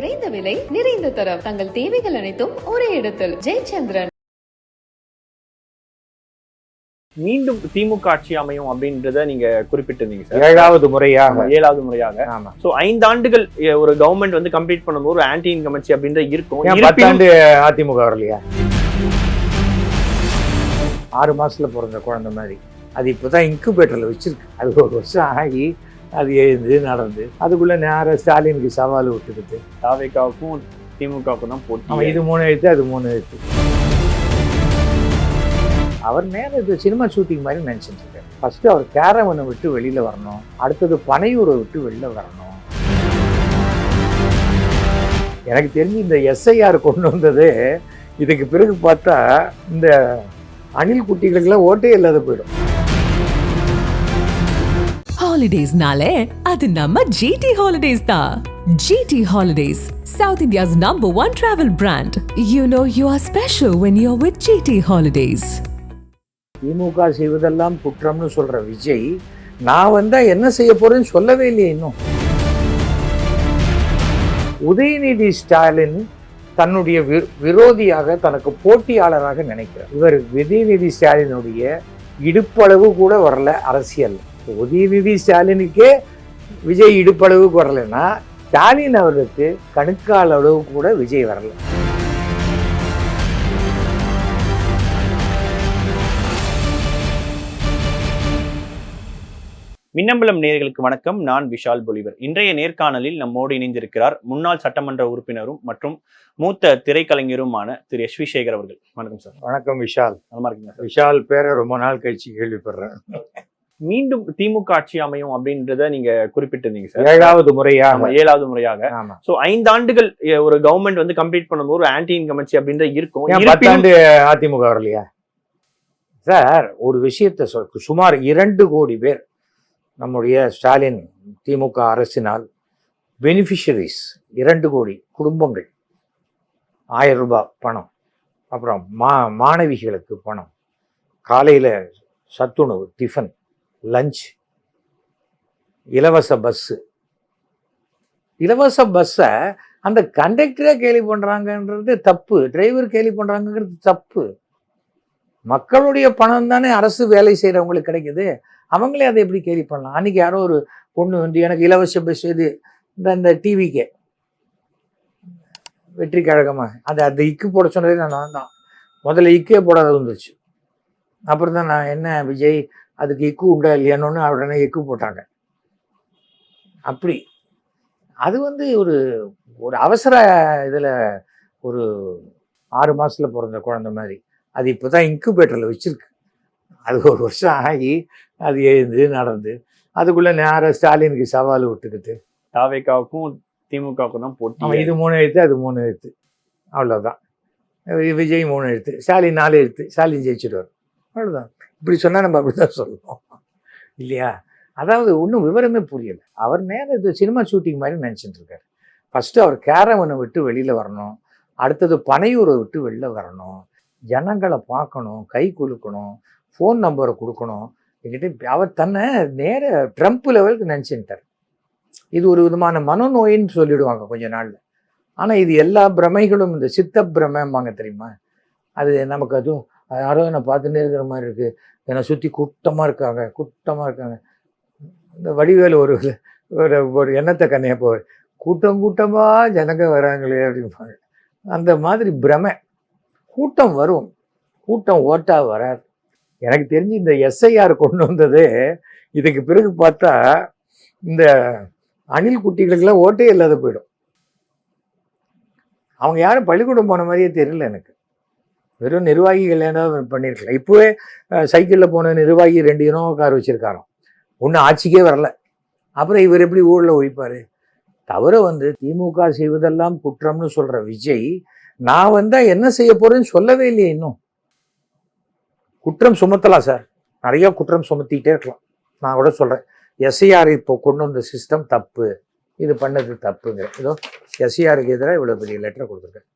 குறைந்த விலை நிறைந்த தரம். தங்கள் தேவைகள் அனைத்தும் ஒரே இடத்தில். ஜெயச்சந்திரன். மீண்டும் திமுக ஆட்சி அமையும் அப்படின்றத நீங்க குறிப்பிட்டிருந்தீங்க சார். ஏழாவது முறையாக. ஏழாவது முறையாக. ஆமா. சோ ஐந்து ஆண்டுகள் ஒரு கவர்மெண்ட் வந்து கம்ப்ளீட் பண்ணும்போது ஒரு ஆன்டி இன்கமன்சி அப்படின்ற இருக்கும். பத்தாண்டு அதிமுக வரலையா? ஆறு மாசத்துல பிறந்த குழந்தை மாதிரி. அது இப்போதான் இன்குபேட்டர்ல வச்சிருக்கு. அது ஒரு வருஷம் ஆகி அது எழுந்து நடந்து. அதுக்குள்ள நேர ஸ்டாலினுக்கு சவால் விட்டுக்கிட்டு. தாவேக்காவுக்கும் திமுகவுக்கும் தான் அவன் போட்டி இது மூணு எழுத்து அது மூணு எழுத்து. அவர் நேரம் இது சினிமா ஷூட்டிங் மாதிரி நினைச்சிட்டு இருக்காரு. ஃபர்ஸ்ட் அவர் கேரவனை விட்டு வெளியில வரணும். அடுத்தது பனையூரை விட்டு வெளியில வரணும். எனக்கு தெரிஞ்சு இந்த எஸ்ஐஆர் கொண்டு வந்தது இதுக்கு பிறகு பார்த்தா இந்த அணில் குட்டிகளுக்கெல்லாம் ஓட்டே இல்லாத போயிடும். ஹாலிடேஸ்னாலே அது நம்ம ஜிடி ஹாலிடேஸ் தான் GT Holidays South India's number one travel brand you know you are special when you are with GT Holidays DMK செய்வதெல்லாம் குற்றம்னு சொல்ற விஜய் நான் வந்தா என்ன செய்ய போறேன்னு சொல்லவே இல்லையே இன்னும். உதயநிதி ஸ்டாலின் தன்னுடைய விரோதியாக தனக்கு போட்டியாளராக நினைக்கிறார். இவர் உதயநிதி ஸ்டாலினுடைய இடுப்பளவு கூட வரல அரசியல் உதயநிதி ஸ்டாலினுக்கே விஜய் இடுப்பளவுக்கு வரலைன்னா ஸ்டாலின் அவர்களுக்கு கணுக்கால் அளவு கூட விஜய் வரல. மின்னம்பலம் நேயர்களுக்கு வணக்கம். நான் விஷால் பொலிவர். இன்றைய நேர்காணலில் நம்மோடு இணைந்திருக்கிறார் முன்னாள் சட்டமன்ற உறுப்பினரும் மற்றும் மூத்த திரைக்கலைஞருமான திரு எஸ் வி சேகர் அவர்கள். வணக்கம் சார். வணக்கம் விஷால். நலமா இருக்கீங்க விஷால் பேரை ரொம்ப நாள் கழிச்சு கேள்விப்படுறேன். மீண்டும் திமுக ஆட்சி அமையும் அப்படின்றத நீங்க குறிப்பிட்டிருந்தீங்க சார். ஏழாவது முறையாக. ஏழாவது முறையாக. சோ ஐந்து ஆண்டுகள் எ, ஒரு கவர்மெண்ட் வந்து கம்ப்ளீட் பண்ணும்போது ஒரு ஆன்டி இன்கமன்சி அப்படின்ற இருக்கும். பத்தாண்டு அதிமுக வரலையா? சார் ஒரு விஷயத்தை சொல் சுமார் இரண்டு கோடி பேர் நம்முடைய ஸ்டாலின் திமுக அரசினால் பெனிஃபிஷரிஸ் இரண்டு கோடி குடும்பங்கள். ஆயிரம் ரூபாய் பணம். அப்புறம் மா மாணவிகளுக்கு பணம். காலையில் சத்துணவு டிஃபன் லஞ்ச் இலவச பஸ்ஸு இலவச பஸ்ஸை அந்த கண்டக்டரே கேலி பண்ணுறாங்கன்றது தப்பு. டிரைவர் கேலி பண்ணுறாங்கங்கிறது தப்பு. மக்களுடைய பணம் தானே அரசு வேலை செய்கிறவங்களுக்கு கிடைக்குது. அவங்களே அதை எப்படி கேலி பண்ணலாம்? அன்றைக்கி யாரோ ஒரு பொண்ணு வந்து எனக்கு இலவச பஸ் இது இந்த இந்த டிவிக்கே வெற்றி கழகமாக அது அந்த இக்கு போட சொன்னதே நான் நான் தான் முதல்ல இக்கே போடாத வந்துருச்சு அப்புறம் தான் நான் என்ன விஜய் அதுக்கு இக்கு உண்டா இல்லையானோன்னு உடனே இக்கு போட்டாங்க. அப்படி. அது வந்து ஒரு ஒரு அவசர இதில் ஒரு ஆறு மாசத்துல பிறந்த குழந்தை மாதிரி. அது இப்போ தான் இன்குபேட்டரில் வச்சிருக்கு. அது ஒரு வருஷம் ஆகி அது எழுந்து நடந்து. அதுக்குள்ள நேர ஸ்டாலினுக்கு சவால் விட்டுக்கிட்டு. தாவேக்காவுக்கும் திமுகவுக்கும் தான் அவன் போட்டி இது மூணு எழுத்து அது மூணு எழுத்து. அவ்வளோதான் விஜய் மூணு எழுத்து ஸ்டாலின் நாலு எழுத்து ஸ்டாலின் ஜெயிச்சிடுவார். அவ்வளோதான் இப்படி சொன்னால் நம்ம அப்படி தான் சொல்லுவோம். இல்லையா? அதாவது ஒன்றும் விவரமே புரியலை. அவர் நேரம் இது சினிமா ஷூட்டிங் மாதிரி நினச்சிட்டு இருக்காரு. ஃபஸ்ட்டு அவர் கேரவனை விட்டு வெளியில் வரணும். அடுத்தது பனையூரை விட்டு வெளில வரணும். ஜனங்களை பார்க்கணும் கை குலுக்கணும் ஃபோன் நம்பரை கொடுக்கணும். என்கிட்ட அவர் தன்னை நேர ட்ரம்ப் லெவலுக்கு நினச்சிட்டார். இது ஒரு விதமான மனநோயின்னு சொல்லிடுவாங்க கொஞ்ச நாளில். ஆனால் இது எல்லா பிரமைகளும் இந்த சித்த பிரமைம்பாங்க தெரியுமா? அது நமக்கு அதுவும் யாரோ என்னை பார்த்துட்டே இருக்கிற மாதிரி இருக்குது என்னை சுற்றி கூட்டமாக இருக்காங்க கூட்டமாக இருக்காங்க. இந்த வடிவேலு ஒரு ஒரு ஒரு எண்ணத்தை கண்ணைய போவார். கூட்டம் கூட்டமாக ஜனங்க வராங்களே அப்படிம்பாங்க. அந்த மாதிரி பிரமை. கூட்டம் வரும். கூட்டம் ஓட்டா வராது. எனக்கு தெரிஞ்சு இந்த எஸ்ஐஆர் கொண்டு வந்தது இதுக்கு பிறகு பார்த்தா இந்த அணில் குட்டிகளுக்கெல்லாம் ஓட்டே இல்லாத போயிடும். அவங்க யாரும் பள்ளிக்கூடம் போன மாதிரியே தெரியல எனக்கு. வெறும் நிர்வாகிகள் என்ன பண்ணியிருக்கலாம் இப்போவே சைக்கிளில் போன நிர்வாகி ரெண்டு இனோவா கார் வச்சுருக்காராம். ஒன்றும் ஆட்சிக்கே வரல. அப்புறம் இவர் எப்படி ஊரில் ஒழிப்பார்? தவிர வந்து திமுக செய்வதெல்லாம் குற்றம்னு சொல்கிற விஜய் நான் வந்தால் என்ன செய்ய போகிறேன்னு சொல்லவே இல்லையே இன்னும். குற்றம் சுமத்தலாம் சார். நிறையா குற்றம் சுமத்திக்கிட்டே இருக்கலாம். நான் கூட சொல்கிறேன் எஸ்ஐஆர் இப்போ கொண்டு வந்த சிஸ்டம் தப்பு. இது பண்ணது தப்புங்க ஏதோ எஸ்ஐஆருக்கு எதிராக இவ்வளோ பெரிய லெட்டர் கொடுத்துருக்கேன்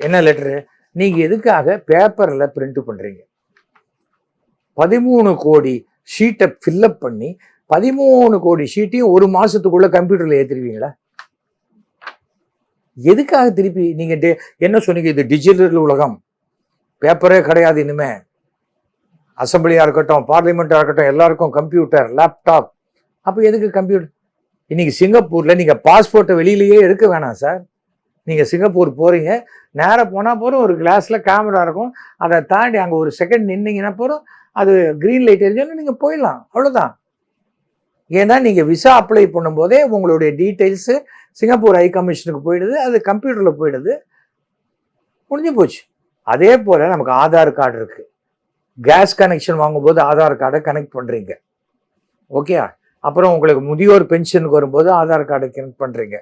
என்ன லெட்டரு நீங்கள் எதுக்காக பேப்பரில் பிரிண்ட் பண்ணுறீங்க பதிமூணு கோடி ஷீட்டை ஃபில்லப் பண்ணி பதிமூணு கோடி ஷீட்டையும் ஒரு மாதத்துக்குள்ளே கம்ப்யூட்டரில் ஏற்றிருவீங்களா எதுக்காக திருப்பி நீங்கள் டே- என்ன சொன்னீங்க? இது டிஜிட்டல் உலகம். பேப்பரே கிடையாது இனிமே. அசம்பிளியாக இருக்கட்டும் பார்லிமெண்ட்டாக இருக்கட்டும் எல்லாருக்கும் கம்ப்யூட்டர் லேப்டாப் அப்போ எதுக்கு கம்ப்யூட்டர் இன்னைக்கு சிங்கப்பூரில் நீங்கள் பாஸ்போர்ட்டை வெளியிலேயே எடுக்க வேணாம் சார் நீங்கள் சிங்கப்பூர் போகிறீங்க நேராக போனால் போகிறோம் ஒரு கிளாஸில் கேமரா இருக்கும் அதை தாண்டி அங்கே ஒரு செகண்ட் நின்னீங்கன்னா போறோம் அது க்ரீன் லைட் எரிஞ்சோன்னு நீங்கள் போயிடலாம் அவ்வளோதான் ஏன்னா நீங்கள் விசா அப்ளை பண்ணும்போதே உங்களுடைய டீட்டெயில்ஸு சிங்கப்பூர் ஹை கமிஷனுக்கு போயிடுது அது கம்ப்யூட்டரில் போயிடுது முடிஞ்சு போச்சு. அதே போல் நமக்கு ஆதார் கார்டு இருக்குது கேஸ் கனெக்ஷன் வாங்கும்போது ஆதார் கார்டை கனெக்ட் பண்ணுறீங்க ஓகே அப்புறம் உங்களுக்கு முதியோர் பென்ஷனுக்கு வரும்போது ஆதார் கார்டை கனெக்ட் பண்ணுறீங்க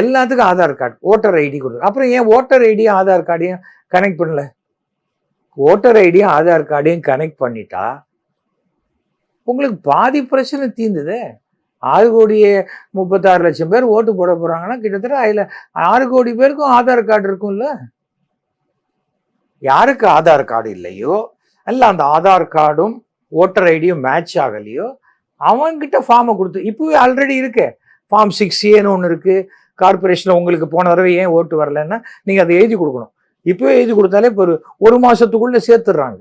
எல்லாத்துக்கும் ஆதார் கார்டு ஓட்டர் ஐடி கொடுக்குறது அப்புறம் ஏன் ஓட்டர் ஐடியும் ஆதார் கார்டையும் கனெக்ட் பண்ணல? ஓட்டர் ஐடியும் ஆதார் கார்டையும் கனெக்ட் பண்ணிட்டா உங்களுக்கு பாதி பிரச்சனை தீர்ந்தது. ஆறு கோடியே முப்பத்தாறு லட்சம் பேர் ஓட்டு போட போகிறாங்கன்னா கிட்டத்தட்ட அதில் ஆறு கோடி பேருக்கும் ஆதார் கார்டு இருக்கும்ல. யாருக்கு ஆதார் கார்டு இல்லையோ அல்ல அந்த ஆதார் கார்டும் ஓட்டர் ஐடியும் மேட்ச் ஆகலையோ அவன்கிட்ட ஃபார்மை கொடுத்து இப்போவே ஆல்ரெடி இருக்கு. ஃபார்ம் சிக்ஸ் ஏன்னு ஒன்று இருக்குது கார்பரேஷனில் உங்களுக்கு போன தடவை ஏன் ஓட்டு வரலன்னா நீங்கள் அதை எழுதி கொடுக்கணும். இப்போவே எழுதி கொடுத்தாலே இப்போ ஒரு ஒரு மாதத்துக்குள்ளே சேர்த்துடுறாங்க.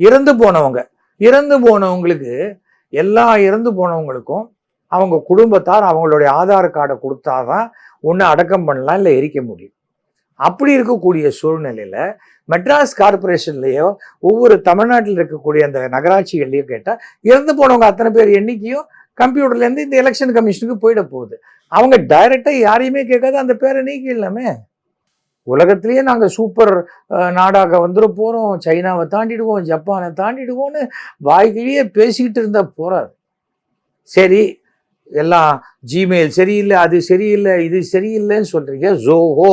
இறந்து போனவங்க இறந்து போனவங்களுக்கு எல்லா இறந்து போனவங்களுக்கும் அவங்க குடும்பத்தார் அவங்களுடைய ஆதார் கார்டை கொடுத்தாதான் ஒன்று அடக்கம் பண்ணலாம் இல்லை எரிக்க முடியும். அப்படி இருக்கக்கூடிய சூழ்நிலையில மெட்ராஸ் கார்பரேஷன்லேயோ ஒவ்வொரு தமிழ்நாட்டில் இருக்கக்கூடிய அந்த நகராட்சிகள்லயோ கேட்டால் இறந்து போனவங்க அத்தனை பேர் எண்ணிக்கையும் கம்ப்யூட்டர்லேருந்து இந்த எலெக்ஷன் கமிஷனுக்கு போயிட போகுது. அவங்க டைரெக்டாக யாரையுமே கேட்காத அந்த பேரை நீக்கிடலாமே. உலகத்திலேயே நாங்கள் சூப்பர் நாடாக வந்துட போகிறோம் சைனாவை தாண்டிடுவோம் ஜப்பானை தாண்டிடுவோம்னு வாய்க்கிலேயே பேசிக்கிட்டு இருந்தால் போறாது சரி எல்லாம் ஜிமெயில் சரியில்லை அது சரியில்லை இது சரியில்லைன்னு சொல்கிறீங்க ஜோஹோ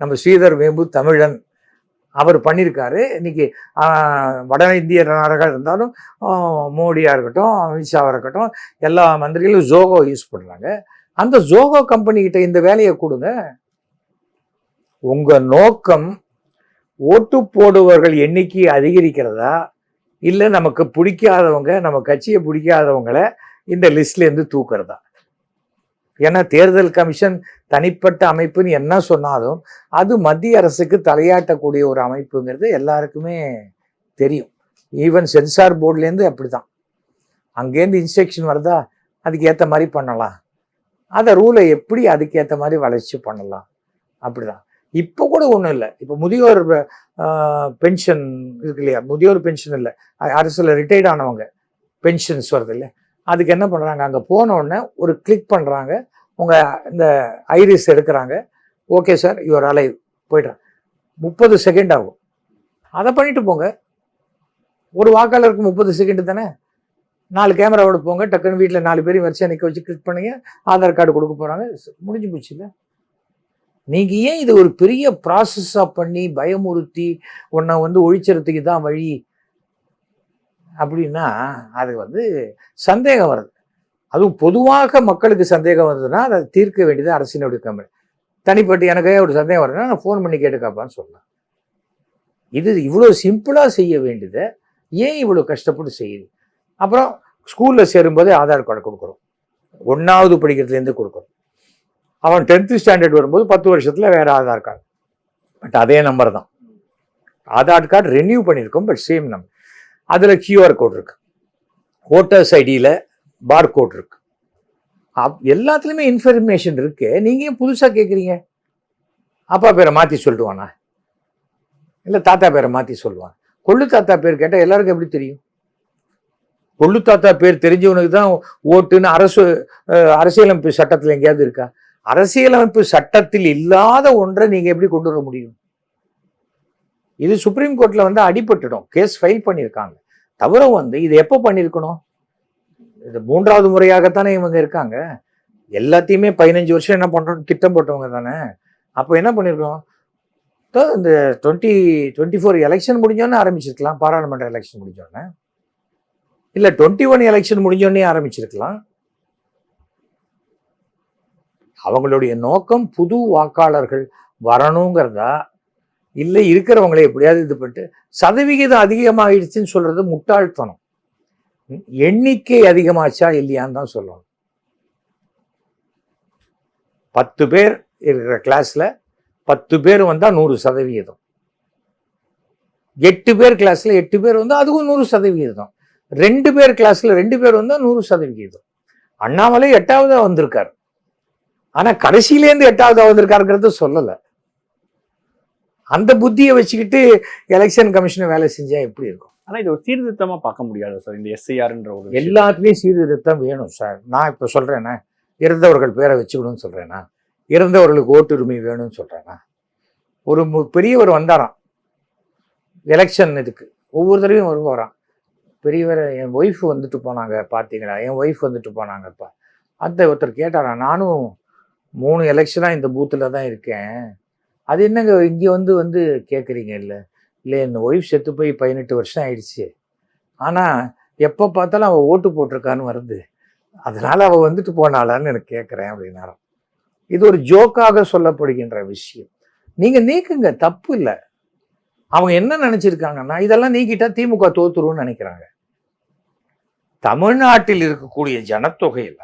நம்ம ஸ்ரீதர் வேம்பு தமிழன். அவர் பண்ணியிருக்காரு இன்னைக்கு வட இந்தியராக இருந்தாலும் மோடியாக இருக்கட்டும் அமித்ஷாவாக இருக்கட்டும் எல்லா மந்திரிகளும் ஜோகோ யூஸ் பண்ணுறாங்க அந்த ஜோகோ கம்பெனிக்கிட்ட இந்த வேலையை கொடுங்க. உங்கள் நோக்கம் ஓட்டு போடுவர்கள் எண்ணிக்கை அதிகரிக்கிறதா? இல்லை நமக்கு பிடிக்காதவங்க நம்ம கட்சியை பிடிக்காதவங்களை இந்த லிஸ்ட்லேருந்து தூக்குறதா? ஏன்னா தேர்தல் கமிஷன் தனிப்பட்ட அமைப்புன்னு என்ன சொன்னாலும் அது மத்திய அரசுக்கு தலையாட்டக்கூடிய ஒரு அமைப்புங்கிறது எல்லாருக்குமே தெரியும். ஈவன் சென்சார் போர்ட்லேருந்து அப்படிதான். அங்கேருந்து இன்ஸ்ட்ரக்ஷன் வருதா அதுக்கு ஏற்ற மாதிரி பண்ணலாம். அதை ரூலை எப்படி அதுக்கேற்ற மாதிரி வளர்ச்சி பண்ணலாம். அப்படிதான். இப்போ கூட ஒன்றும் இல்லை. இப்போ முதியோர் பென்ஷன் இருக்கு இல்லையா? முதியோர் பென்ஷன் இல்லை. அரசில் ரிட்டையர்ட் ஆனவங்க பென்ஷன்ஸ் வருது இல்லை அதுக்கு என்ன பண்ணுறாங்க அங்கே போனோடனே ஒரு கிளிக் பண்ணுறாங்க உங்கள் இந்த ஐரிஸ் எடுக்கிறாங்க. ஓகே சார் யுவர் அலைவ் போய்ட்றேன் முப்பது செகண்ட் ஆகும். அதை பண்ணிட்டு போங்க. ஒரு வாக்காளருக்கு முப்பது செகண்டு தானே? நாலு கேமராவோட போங்க. டக்குன்னு வீட்டில் நாலு பேரையும் வரிசையாக நிற்க வச்சு கிளிக் பண்ணுங்க. ஆதார் கார்டு கொடுக்க போகிறாங்க முடிஞ்சு போச்சு இல்லை? நீங்கள் ஏன் இது ஒரு பெரிய ப்ராசஸாக பண்ணி பயமுறுத்தி உன்னை வந்து ஒழிச்சறதுக்கு தான் வழி? அப்படின்னா அது வந்து சந்தேகம் வருது. அதுவும் பொதுவாக மக்களுக்கு சந்தேகம் வருதுன்னா அதை தீர்க்க வேண்டியது அரசினுடைய கம்பெனி. தனிப்பட்டு எனக்கு ஒரு சந்தேகம் வருதுன்னா நான் ஃபோன் பண்ணி கேட்டுக்காப்பான்னு சொல்லலாம் இது இவ்வளோ சிம்பிளாக செய்ய வேண்டியதை ஏன் இவ்வளோ கஷ்டப்பட்டு செய்யுது? அப்புறம் ஸ்கூலில் சேரும்போதே ஆதார் கார்டு கொடுக்குறோம் ஒன்றாவது படிக்கிறதுலேருந்து கொடுக்குறோம் அவன் டென்த்து ஸ்டாண்டர்ட் வரும்போது பத்து வருஷத்தில் வேறு ஆதார் கார்டு. பட் அதே நம்பர் தான். ஆதார் கார்டு ரெனியூ பண்ணியிருக்கோம் பட் சேம் நம்பர் அதில் கியூஆர் கோட் இருக்கு. ஓட்டர்ஸ் ஐடியில் பார் கோட் இருக்கு. அப் எல்லாத்துலேயுமே இன்ஃபர்மேஷன் இருக்கு. நீங்கள் ஏன் புதுசாக கேட்குறீங்க அப்பா பேரை மாற்றி சொல்லிடுவானா இல்லை தாத்தா பேரை மாற்றி சொல்லுவான்? கொள்ளு தாத்தா பேர் கேட்டால் எல்லாருக்கும் எப்படி தெரியும்? கொள்ளு தாத்தா பேர் தெரிஞ்சவனுக்கு தான் ஓட்டுன்னு அரசு அரசியலமைப்பு சட்டத்தில் எங்கேயாவது இருக்கா? அரசியலமைப்பு சட்டத்தில் இல்லாத ஒன்றை நீங்கள் எப்படி கொண்டு வர முடியும்? இது சுப்ரீம் கோர்ட்ல வந்து அடிபட்டுடும். கேஸ் ஃபைல் பண்ணியிருக்காங்க. தவிர வந்து இது எப்போ பண்ணியிருக்கணும்? இது மூன்றாவது முறையாகத்தானே இவங்க இருக்காங்க. எல்லாத்தையுமே பதினஞ்சு வருஷம் என்ன பண்ணுறோம் திட்டம் போட்டவங்க தானே. அப்போ என்ன பண்ணியிருக்கோம்? இந்த டுவெண்ட்டி டுவெண்ட்டி ஃபோர் எலெக்ஷன் முடிஞ்சோன்னே ஆரம்பிச்சிருக்கலாம். பாராளுமன்ற எலெக்ஷன் முடிஞ்சோடனே இல்லை டுவெண்ட்டி ஒன் எலெக்ஷன் முடிஞ்சோடனே ஆரம்பிச்சிருக்கலாம். அவங்களுடைய நோக்கம் புது வாக்காளர்கள் வரணுங்கிறதா? இல்லை இருக்கிறவங்களை எப்படியாவது இது பண்ணிட்டு சதவிகிதம் அதிகமாகிடுச்சுன்னு சொல்றது முட்டாள்தனம். எண்ணிக்கை அதிகமாச்சா இல்லையான்னு தான் சொல்லணும். பத்து பேர் இருக்கிற கிளாஸில் பத்து பேர் வந்தால் நூறு சதவிகிதம். எட்டு பேர் கிளாஸில் எட்டு பேர் வந்தால் அதுவும் நூறு சதவிகிதம். ரெண்டு பேர் கிளாஸில் ரெண்டு பேர் வந்தால் நூறு சதவிகிதம். அண்ணாமலை எட்டாவதா வந்திருக்கார். ஆனால் கடைசியிலேருந்து எட்டாவதா வந்திருக்காருங்கிறத சொல்லலை. அந்த புத்தியை வச்சுக்கிட்டு எலெக்ஷன் கமிஷனை வேலை செஞ்சா எப்படி இருக்கும்? ஆனா இது ஒரு சீர்திருத்தமா பார்க்க முடியாது சார் இந்த எஸ்ஐஆர்ன்ற ஒரு. எல்லாத்துலேயும் சீர்திருத்தம் வேணும் சார். நான் இப்போ சொல்கிறேன்னா இறந்தவர்கள் பேரை வச்சுக்கணும்னு சொல்கிறேன்னா இறந்தவர்களுக்கு ஓட்டுரிமை வேணும்னு சொல்கிறேன்னா ஒரு பெரியவர் வந்தாராம். எலெக்ஷன் இதுக்கு. ஒவ்வொரு தடவையும் வருவாராம். பெரியவர் என் ஒய்ஃப் வந்துட்டு போனாங்க பார்த்தீங்களா என் ஒய்ஃப் வந்துட்டு போனாங்கப்பா. அந்த ஒருத்தர் கேட்டாராம் நானும் மூணு எலெக்ஷனாக இந்த பூத்தில் தான் இருக்கேன். அது என்னங்க இங்கே வந்து வந்து கேட்குறீங்க இல்லை இல்லை என் ஒய்ஃப் செத்து போய் பதினெட்டு வருஷம் ஆயிடுச்சு. ஆனால் எப்போ பார்த்தாலும் அவள் ஓட்டு போட்டிருக்கான்னு வருது. அதனால் அவள் வந்துட்டு போனாளான்னு எனக்கு கேட்குறேன் அப்படின்னாராம் இது ஒரு ஜோக்காக சொல்லப்படுகின்ற விஷயம். நீங்கள் நீக்குங்க தப்பு இல்லை. அவங்க என்ன நினச்சிருக்காங்கன்னா இதெல்லாம் நீக்கிட்டா திமுக தோத்துருன்னு நினைக்கிறாங்க. தமிழ்நாட்டில் இருக்கக்கூடிய ஜனத்தொகையில்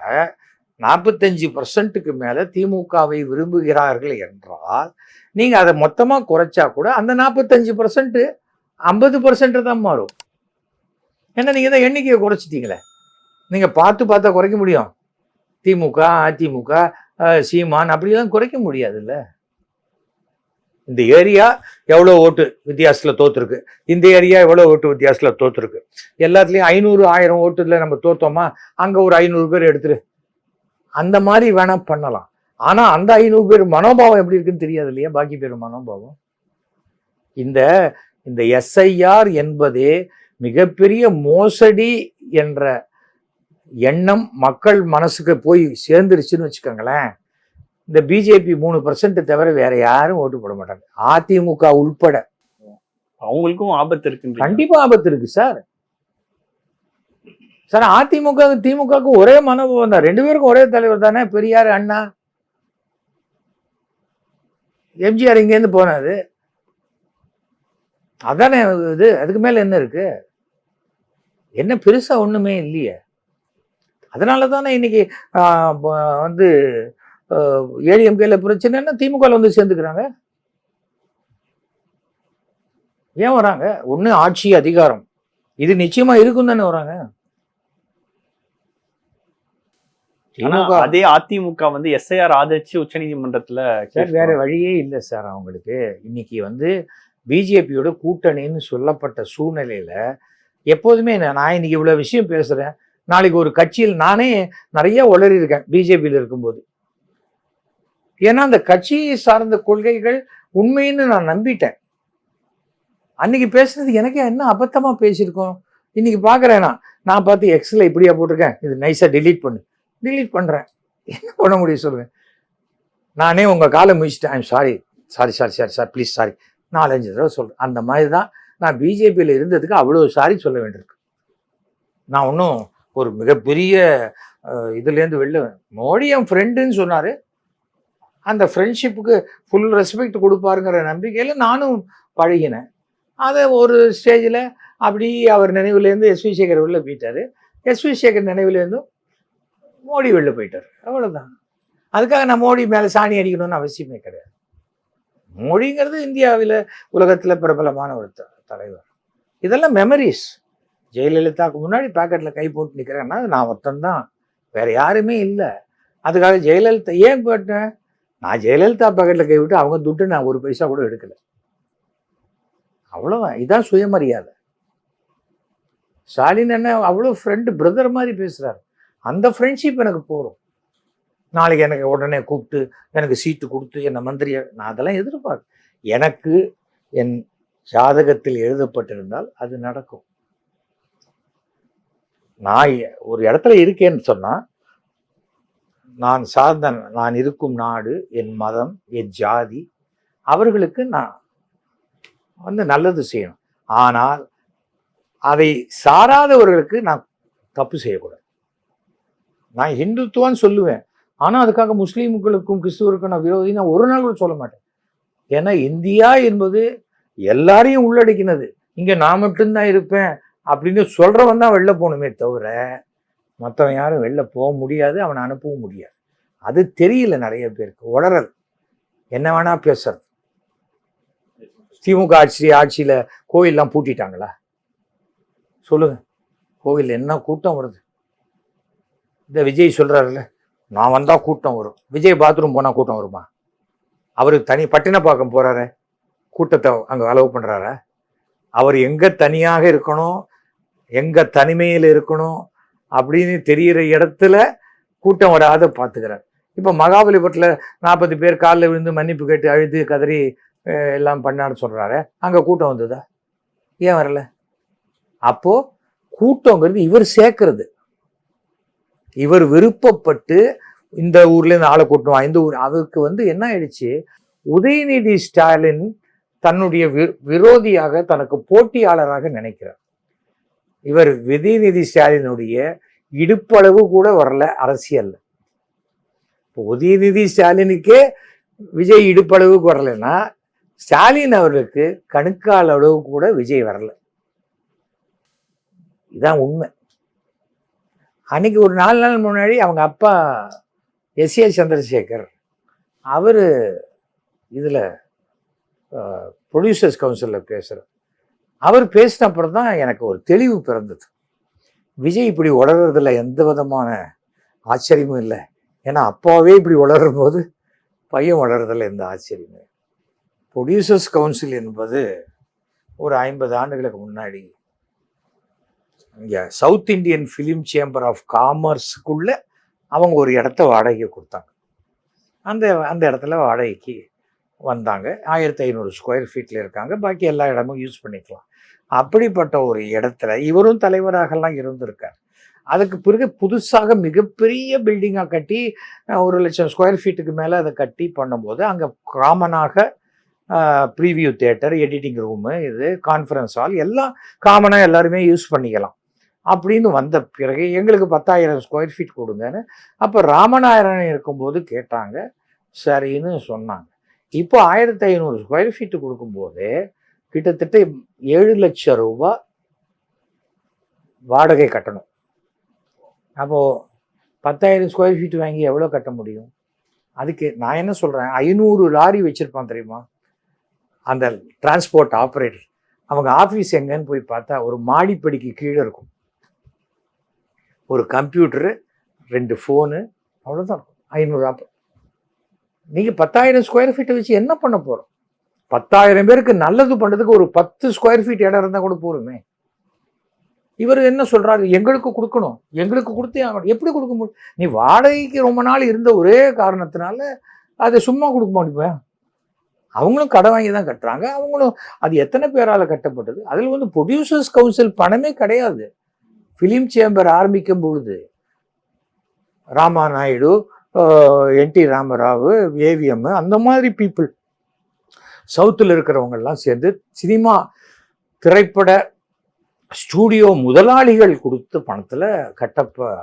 நாற்பத்தஞ்சு பர்சன்ட்டுக்கு மேலே திமுகவை விரும்புகிறார்கள் என்றால் நீங்கள் அதை மொத்தமாக குறைச்சா கூட அந்த நாற்பத்தஞ்சு பர்சன்ட்டு ஐம்பது பர்சன்ட்டு தான் மாறும். ஏன்னா நீங்கள் தான் எண்ணிக்கையை குறைச்சிட்டீங்களே. நீங்கள் பார்த்து பார்த்தா குறைக்க முடியும். திமுக அதிமுக சீமான் அப்படிலாம் குறைக்க முடியாதுல்ல. இந்த ஏரியா எவ்வளோ ஓட்டு வித்தியாசத்தில் தோற்றுருக்கு இந்த ஏரியா எவ்வளோ ஓட்டு வித்தியாசத்தில் தோற்றுருக்கு எல்லாத்துலேயும் ஐநூறு ஆயிரம் ஓட்டுல நம்ம தோற்றோமா அங்கே ஒரு ஐநூறு பேர் எடுத்துரு அந்த மாதிரி வேணா பண்ணலாம். ஆனால் அந்த ஐநூறு பேர் மனோபாவம் எப்படி இருக்குன்னு தெரியாது இல்லையா? பாக்கி பேர் மனோபாவம். இந்த இந்த எஸ்ஐஆர் என்பதே மிகப்பெரிய மோசடி என்ற எண்ணம் மக்கள் மனசுக்கு போய் சேர்ந்துருச்சுன்னு வச்சுக்கோங்களேன். இந்த பிஜேபி மூணு பர்சன்ட் தவிர வேற யாரும் ஓட்டு போட மாட்டாங்க. அதிமுக உள்பட. அவங்களுக்கும் ஆபத்து இருக்கு கண்டிப்பா ஆபத்து இருக்கு சார். சார் அதிமுக திமுகவுக்கு ஒரே மனோபாவம் தான். ரெண்டு பேருக்கும் ஒரே தலைவர் தானே? பெரியார் அண்ணா. எம்ஜிஆர் இங்கேருந்து போனாரு. அதானே இது? அதுக்கு மேலே என்ன இருக்கு? என்ன பெருசாக ஒன்றுமே இல்லையே. அதனால தானே இன்னைக்கு வந்து ஏடிஎம்கேல பிரச்சனைன்னா திமுகவில் வந்து சேர்ந்துக்கிறாங்க. ஏன் வராங்க? ஒன்று ஆட்சி அதிகாரம். இது நிச்சயமாக இருக்கும் தானே வராங்க ஆனா திமுக அதே அதிமுக வந்து எஸ்ஐஆர் ஆதரிச்சு உச்சநீதிமன்றத்துல வேற. வழியே இல்லை சார் அவங்களுக்கு. இன்னைக்கு வந்து பிஜேபியோட கூட்டணின்னு சொல்லப்பட்ட சூழ்நிலையில எப்போதுமே நான் நான் இன்னைக்கு இவ்வளவு விஷயம் பேசுறேன். நாளைக்கு ஒரு கட்சியில் நானே நிறைய உளறி இருக்கேன் பிஜேபியில் இருக்கும்போது. ஏன்னா அந்த கட்சியை சார்ந்த கொள்கைகள் உண்மைன்னு நான் நம்பிட்டேன். அன்னைக்கு பேசுறது எனக்கே என்ன அபத்தமா பேசியிருக்கோம்? இன்னைக்கு பார்க்கறேன் நான். நான் பார்த்து எக்ஸில் இப்படியா போட்டிருக்கேன். இது நைஸா delete பண்ணு. டிலீட் பண்ணுறேன் என்ன பண்ண முடியும் சொல்லுவேன் நானே உங்கள் காலை முடிச்சுட்டேன் I'm sorry sorry sorry sorry sir please sorry நாலஞ்சு தடவை சொல்கிறேன் அந்த மாதிரி தான் நான் பிஜேபியில் இருந்ததுக்கு அவ்வளோ சாரி சொல்ல வேண்டியிருக்கு. நான் ஒன்றும் ஒரு மிகப்பெரிய இதுலேருந்து வெளில மோடி என் ஃப்ரெண்டுன்னு சொன்னார். அந்த ஃப்ரெண்ட்ஷிப்புக்கு ஃபுல் ரெஸ்பெக்ட் கொடுப்பாருங்கிற நம்பிக்கையில் நானும் பழகினேன். அதை ஒரு ஸ்டேஜில் அப்படி அவர் நினைவுலேருந்து எஸ்வி சேகர் உள்ளே போயிட்டார். எஸ்வி சேகர் நினைவுலேருந்தும் மோடி வெளில போயிட்டார். அவ்வளோதான் அதுக்காக நான் மோடி மேலே சாணி அடிக்கணும்னு அவசியமே கிடையாது. மோடிங்கிறது இந்தியாவில் உலகத்தில் பிரபலமான ஒரு த- தலைவர். இதெல்லாம் மெமரிஸ் ஜெயலலிதாவுக்கு முன்னாடி பாக்கெட்டில் கை போட்டு நிற்கிறேன்னா நான் ஒருத்தன்தான். வேற யாருமே இல்லை. அதுக்காக ஜெயலலிதா ஏன் போட்டேன் நான் ஜெயலலிதா பாக்கெட்டில் கை விட்டு அவங்க துட்டு நான் ஒரு பைசா கூட எடுக்கல. அவ்வளோதான் இதான் சுயமரியாதை. ஸ்டாலின் என்ன அவ்வளோ ஃப்ரெண்டு பிரதர் மாதிரி பேசுகிறாரு அந்த ஃப்ரெண்ட்ஷிப் எனக்கு போகிறோம் நாளைக்கு எனக்கு உடனே கூப்பிட்டு எனக்கு சீட்டு கொடுத்து என்னை மந்திரியை நான் அதெல்லாம் எதிர்பார்க்க எனக்கு என் ஜாதகத்தில் எழுதப்பட்டிருந்தால் அது நடக்கும். நான் எ- ஒரு இடத்துல இருக்கேன்னு சொன்னால் நான் சார்ந்த நான் இருக்கும் நாடு என் மதம் என் ஜாதி அவர்களுக்கு நான் வந்து நல்லது செய்யணும். ஆனால் அதை சாராதவர்களுக்கு நான் தப்பு செய்யக்கூடாது. நான் ஹிந்துத்துவான்னு சொல்லுவேன். ஆனால் அதுக்காக முஸ்லீம்களுக்கும் கிறிஸ்துவருக்கும் நான் விரோதி நான் ஒரு நாள் கூட சொல்ல மாட்டேன். ஏன்னா இந்தியா என்பது எல்லாரையும் உள்ளடக்கினது. இங்கே நான் மட்டும்தான் இருப்பேன் அப்படின்னு சொல்கிறவன் தான் வெளில போகணுமே தவிர மற்றவன் யாரும் வெளில போக முடியாது அவனை அனுப்பவும் முடியாது. அது தெரியல நிறைய பேருக்கு. உளறல். என்ன வேணால் பேசுறது. திமுக ஆட்சி ஆட்சியில் கோயிலெலாம் பூட்டிட்டாங்களா? சொல்லுங்கள் கோவில் என்ன கூட்டம் வருது? இந்த விஜய் சொல்கிறாருல்ல நான் வந்தால் கூட்டம் வரும். விஜய் பாத்ரூம் போனால் கூட்டம் வருமா? அவருக்கு தனி பட்டினப்பாக்கம் போகிறாரு கூட்டத்தை அங்கே அளவு பண்ணுறாரா அவர் எங்கே தனியாக இருக்கணும் எங்கே தனிமையில் இருக்கணும் அப்படின்னு தெரியிற இடத்துல கூட்டம் வராத பார்த்துக்கிறார் இப்போ மகாபலிபுரத்தில் நாற்பது பேர் காலில் விழுந்து மன்னிப்பு கேட்டு அழுது கதறி எல்லாம் பண்ணான்னு சொல்கிறாரு அங்கே கூட்டம் வந்ததா? ஏன் வரல? அப்போது கூட்டங்கிறது இவர் சேர்க்கறது. இவர் விருப்பப்பட்டு இந்த ஊர்லேருந்து ஆளை கூட்டணும் இந்த ஊர் அதுக்கு வந்து என்ன ஆயிடுச்சு? உதயநிதி ஸ்டாலின் தன்னுடைய விரோதியாக தனக்கு போட்டியாளராக நினைக்கிறார். இவர் உதயநிதி ஸ்டாலினுடைய இடுப்பளவு கூட வரல அரசியல் இப்போ உதயநிதி ஸ்டாலினுக்கே விஜய் இடுப்பளவுக்கு வரலைன்னா ஸ்டாலின் அவர்களுக்கு கணுக்கால் அளவு கூட விஜய் வரல. இதான் உண்மை. அன்னைக்கு ஒரு நாலு நாள் முன்னாடி அவங்க அப்பா எஸ் ஏ சந்திரசேகர் அவர் இதில் ப்ரொடியூசர்ஸ் கவுன்சிலில் பேசுகிறார் அவர் பேசின அப்புறம் தான் எனக்கு ஒரு தெளிவு பிறந்தது. விஜய் இப்படி உளறதுல எந்த விதமான ஆச்சரியமும் இல்லை. ஏன்னா அப்பாவே இப்படி உளறும் போது பையன் வளர்றதில் எந்த ஆச்சரியமும் இல்லை. ப்ரொடியூசர்ஸ் கவுன்சில் என்பது ஒரு ஐம்பது ஆண்டுகளுக்கு முன்னாடி இங்கே South Indian film chamber of காமர்ஸுக்குள்ளே அவங்க ஒரு இடத்த வாடகைக்கு கொடுத்தாங்க. அந்த அந்த இடத்துல வாடகைக்கு வந்தாங்க. ஆயிரத்தி ஐநூறு ஸ்கொயர் ஃபீட்டில் இருக்காங்க. பாக்கி எல்லா இடமும் யூஸ் பண்ணிக்கலாம். அப்படிப்பட்ட ஒரு இடத்துல இவரும் தலைவராகலாம் இருந்திருக்கார். அதுக்கு பிறகு புதுசாக மிகப்பெரிய பில்டிங்காக கட்டி ஒரு லட்சம் ஸ்கொயர் ஃபீட்டுக்கு மேலே அதை கட்டி பண்ணும்போது அங்கே காமனாக ப்ரீவியூ தேட்டர் எடிட்டிங் ரூமு இது கான்ஃபரன்ஸ் ஹால் எல்லாம் காமனாக எல்லாருமே யூஸ் பண்ணிக்கலாம். அப்படின்னு வந்த பிறகு எங்களுக்கு பத்தாயிரம் ஸ்கொயர் ஃபீட் கொடுங்கன்னு அப்போ ராமநாயரன் இருக்கும்போது கேட்டாங்க. சரின்னு சொன்னாங்க. இப்போ ஆயிரத்தி ஐநூறு ஸ்கொயர் ஃபீட்டு கொடுக்கும்போது கிட்டத்தட்ட ஏழு லட்சம் ரூபா வாடகை கட்டணும். அப்போது பத்தாயிரம் ஸ்கொயர் ஃபீட் வாங்கி எவ்வளோ கட்ட முடியும்? அதுக்கு நான் என்ன சொல்கிறேன் ஐநூறு லாரி வச்சுருப்பான் தெரியுமா? அந்த டிரான்ஸ்போர்ட் ஆப்ரேட்டர் அவங்க ஆஃபீஸ் எங்கன்னு போய் பார்த்தா ஒரு மாடிப்படிக்கு கீழே இருக்கும். ஒரு கம்ப்யூட்டரு ரெண்டு ஃபோனு அவ்வளோதான் ஐநூறு ஆப். நீங்கள் பத்தாயிரம் ஸ்கொயர் ஃபீட்டை வச்சு என்ன பண்ண போகிறோம் பத்தாயிரம் பேருக்கு நல்லது பண்ணுறதுக்கு ஒரு பத்து ஸ்கொயர் ஃபீட் இடம் இருந்தால் கூட போருமே இவர் என்ன சொல்கிறாரு எங்களுக்கு கொடுக்கணும். எங்களுக்கு கொடுத்தே ஆகணும். எப்படி கொடுக்க முடியும்? நீ வாடகைக்கு ரொம்ப நாள் இருந்த ஒரே காரணத்தினால அதை சும்மா கொடுக்க முடியுமா அவங்களும் கடை வாங்கி தான் கட்டுறாங்க. அவங்களும் அது எத்தனை பேரால் கட்டப்பட்டது? அதில் வந்து ப்ரொடியூசர்ஸ் கவுன்சில் பணமே கிடையாது. ஃபிலிம் சேம்பர் ஆரம்பிக்கும் பொழுது Rama Naidu N T Rama Rao AVM அந்த மாதிரி பீப்புள் சவுத்தில் இருக்கிறவங்கெல்லாம் சேர்ந்து சினிமா திரைப்பட ஸ்டூடியோ முதலாளிகள் கொடுத்த பணத்தில் கட்டப்ப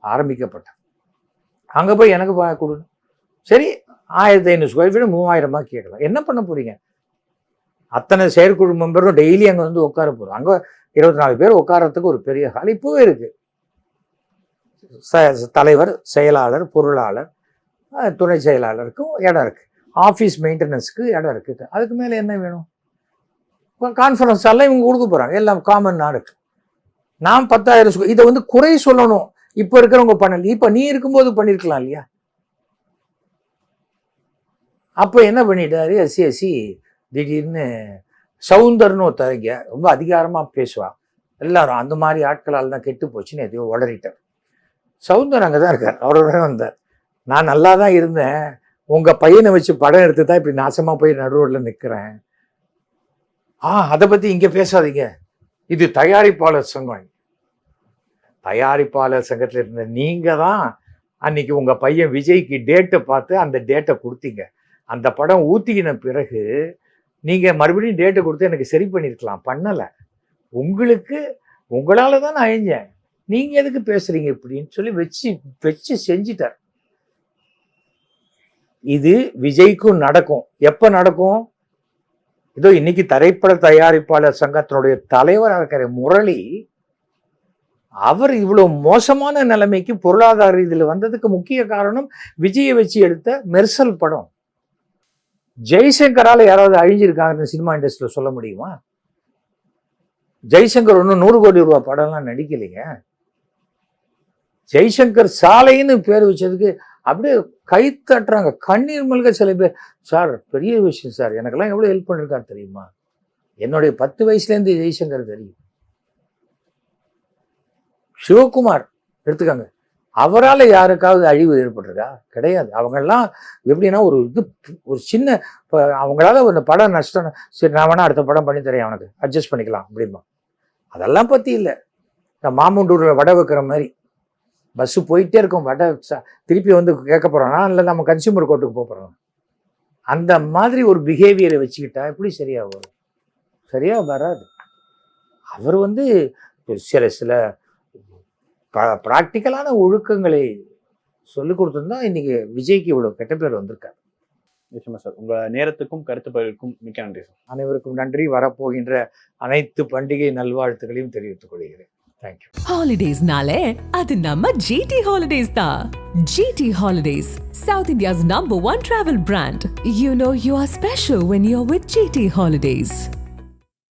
ஆரம்பிக்கப்பட்டது. அங்கே போய் எனக்கு பா- கொடு. சரி ஆயிரத்தி ஐநூறு ஸ்கொயர் ஃபீட் மூவாயிரமா கேட்கலாம். என்ன பண்ண போறீங்க? அத்தனை செயற்குழு மெம்பரும் டெய்லி அங்கே வந்து உட்கார போகிறோம் அங்கே இருபத்தி நாலு பேர் உட்காரத்துக்கு ஒரு பெரிய ஹால் இப்போவே ச- தலைவர் செயலாளர் பொருளாளர் துணை செயலாளருக்கும் இடம் இருக்குது ஆஃபீஸ் மெயின்டெனன்ஸுக்கு இடம் இருக்குது அதுக்கு மேலே என்ன வேணும்? கான்ஃபரன்ஸ் எல்லாம் இவங்க கொடுக்க போகிறாங்க எல்லாம் காமன் இருக்கு. நான் பத்தாயிரம் இதை வந்து குறை சொல்லணும். இப்போ இருக்கிறவங்க பண்ணல. இப்போ நீ இருக்கும்போது பண்ணியிருக்கலாம் இல்லையா? அப்போ என்ன பண்ணிட்டாரு? எஸ்சி எஸ்சி திடீர்னு சவுந்தர்னு ஒருத்தரங்க ரொம்ப அதிகாரமாக பேசுவாள் எல்லாரும் அந்த மாதிரி ஆட்களால் தான் கெட்டு போச்சுன்னு எதையோ உளறிட்டார். சவுந்தர் அங்கே தான் இருக்கார். அவரோட வந்தார். நான் நல்லா தான் இருந்தேன். உங்கள் பையனை வச்சு படம் எடுத்து தான் இப்படி நாசமாக போய் நடுரோட்டில் நிற்கிறேன் ஆ அதை பற்றி இங்கே பேசாதீங்க. இது தயாரிப்பாளர் சங்கம் தயாரிப்பாளர் சங்கத்தில் இருந்த நீங்கள் தான் அன்னைக்கு உங்கள் பையன் விஜய்க்கு டேட்டை பார்த்து அந்த டேட்டை கொடுத்தீங்க. அந்த படம் ஊற்றிக்கின பிறகு நீங்கள் மறுபடியும் டேட்டை கொடுத்து எனக்கு சரி பண்ணியிருக்கலாம் பண்ணலை. உங்களுக்கு உங்களால் தான் நான் அழிஞ்சேன். நீங்கள் எதுக்கு பேசுகிறீங்க இப்படின்னு சொல்லி வச்சு வச்சு செஞ்சிட்டார். இது விஜய்க்கும் நடக்கும். எப்போ நடக்கும்? இதோ இன்னைக்கு திரைப்பட தயாரிப்பாளர் சங்கத்தினுடைய தலைவராக இருக்கிற முரளி. அவர் இவ்வளோ மோசமான நிலைமைக்கு பொருளாதார ரீதியில் வந்ததுக்கு முக்கிய காரணம் விஜயை வச்சு எடுத்த மெர்சல் படம். ஜெய்சங்கரால் யாராவது அழிஞ்சிருக்காங்கன்னு சினிமா இண்டஸ்ட்ரியில் சொல்ல முடியுமா? ஜெய்சங்கர் ஒன்றும் நூறு கோடி ரூபா படம்லாம் நடிக்கலைங்க. ஜெய்சங்கர் சாலைன்னு பேர் வச்சதுக்கு அப்படியே கை தட்டுறாங்க. கண்ணீர் மல்க சில பேர். சார் பெரிய விஷயம் சார். எனக்கெல்லாம் எவ்வளோ ஹெல்ப் பண்ணிருக்காரு தெரியுமா? என்னுடைய பத்து வயசுலேருந்து ஜெய்சங்கர் தெரியும். சிவகுமார் எடுத்துக்கோங்க. அவரால் யாருக்காவது அழிவு ஏற்பட்டிருக்கா? கிடையாது. அவங்கெல்லாம் எப்படின்னா ஒரு இது ஒரு சின்ன இப்போ அவங்களால ஒரு படம் நஷ்டம் சரி நான் வேணா அடுத்த படம் பண்ணி தரேன் அவனுக்கு. அட்ஜஸ்ட் பண்ணிக்கலாம் அப்படிமா அதெல்லாம் பற்றி இல்லை. இந்த மாமுண்டூரில் வடை வைக்கிற மாதிரி. பஸ்ஸு போயிட்டே இருக்கும். வடை திருப்பி வந்து கேட்க போகிறோம்னா இல்லை நம்ம கன்சியூமர் கோர்ட்டுக்கு போக போகிறோம் அந்த மாதிரி ஒரு பிஹேவியரை வச்சுக்கிட்டா எப்படி சரியாக வரும்? சரியாக வராது. அவர் வந்து சில சில ப்ராக்டிக்கலான ஒழுக்கங்களை சொல்லிக் கொடுத்துருந்தா இன்னைக்கு விஜய்க்கு இவ்வளோ கெட்ட பேர் வந்திருக்காரு நிச்சயமா சார் உங்க நேரத்துக்கும் கருத்து பதிலுக்கும் மிக்க நன்றி சார் அனைவருக்கும் நன்றி வரப்போகின்ற அனைத்து பண்டிகை நல்வாழ்த்துக்களையும் தெரிவித்துக் கொள்கிறேன் தேங்க்யூ Holidays nale, அது நம்ம GT Holidays தான். GT Holidays, South India's number one travel brand. You know you are special when you're with GT Holidays.